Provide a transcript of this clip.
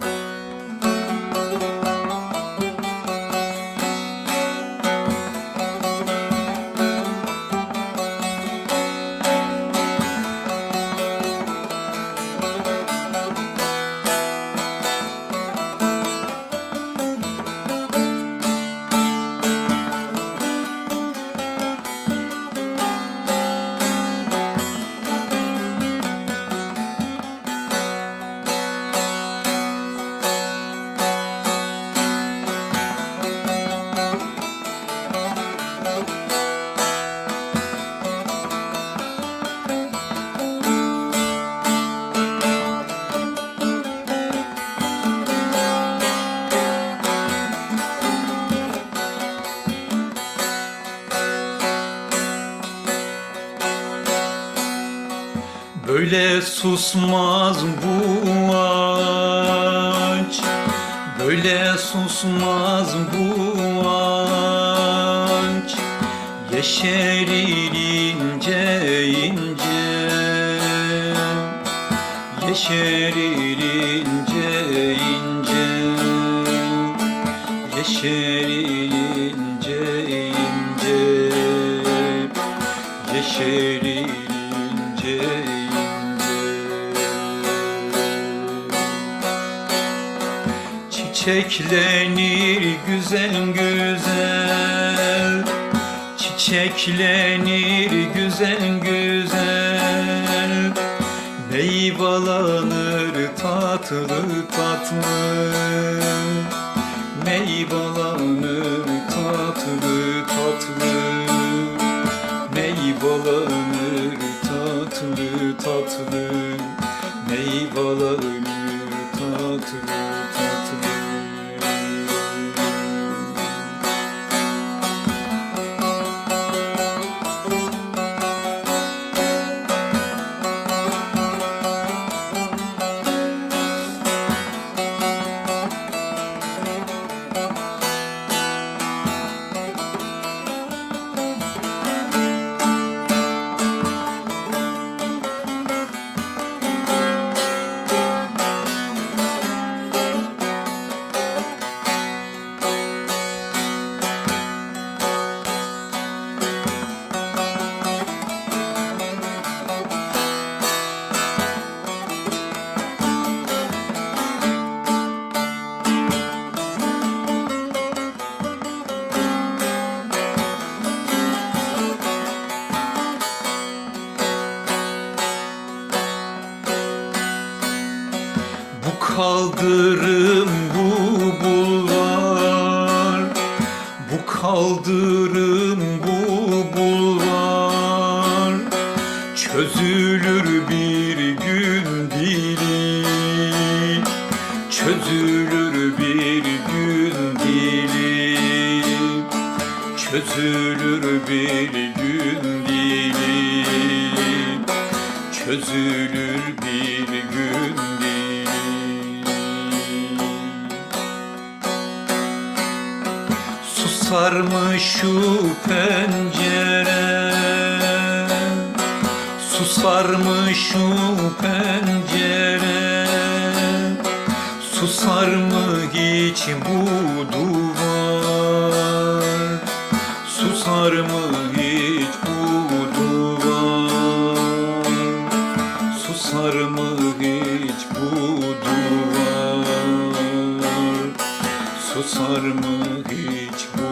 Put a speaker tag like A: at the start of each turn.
A: thank you Böyle susmaz bu ağaç Böyle susmaz bu ağaç Yeşerir ince. İnce. İnce ince ince. İnce Yeşerir Çiçeklenir güzel güzel. Çiçeklenir güzel güzel. Meyvalanır tatlı tatlı. Meyvalanır tatlı tatlı. Meyvalanır tatlı tatlı. Meyvalanır tatlı tatlı kaldırım bu bulvar. Bu kaldırım bu bulvar. Çözülür bir gün dili. Çözülür bir gün dili. Çözülür bir gün dili. Çözülür bir gün dili Susar mı şu pencere. Susar mı şu pencere. Susar mı hiç bu duvar. Susar mı hiç bu duvar. Susar mı hiç bu duvar. Susar mı hiç bu